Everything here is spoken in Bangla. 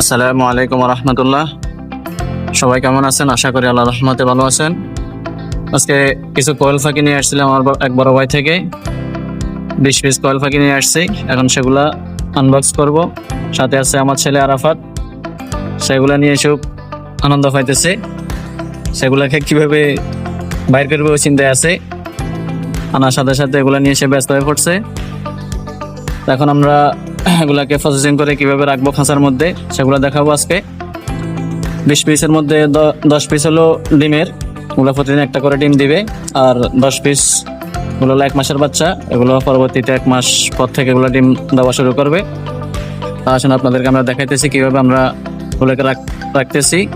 আসসালামু আলাইকুম রহমতুল্লাহ। সবাই কেমন আছেন? আশা করি আল্লাহ রহমতে ভালো আছেন। আজকে কিছু কয়েল ফাঁকি নিয়ে আসছিলাম আমার এক বড় ভাই থেকে। বিশ পিস কয়েল ফাঁকি নিয়ে আসছি। এখন সেগুলা আনবক্স করব। সাথে আছে আমার ছেলে আরাফাত। সেগুলা নিয়ে খুব আনন্দ পাইতেছে। সেগুলাকে কীভাবে বাইর করবে চিন্তায় আছে। আনার সাথে সাথে এগুলা নিয়ে সে ব্যস্ত হয়ে পড়ছে। এখন আমরা এগুলাকে প্রসেসিং করে কীভাবে রাখব খাঁচার মধ্যে, সেগুলো দেখাবো আজকে। বিশ পিসের মধ্যে দশ পিস হলো ডিমের। ওগুলো প্রতিদিন একটা করে ডিম দিবে। আর দশ পিস ওগুলো হলো এক মাসের বাচ্চা। এগুলো পরবর্তীতে এক মাস পর থেকে এগুলো ডিম দেওয়া শুরু করবে। তা আসলে আপনাদেরকে আমরা দেখাইতেছি কীভাবে আমরা ওগুলোকে রাখ- রাখতেছি।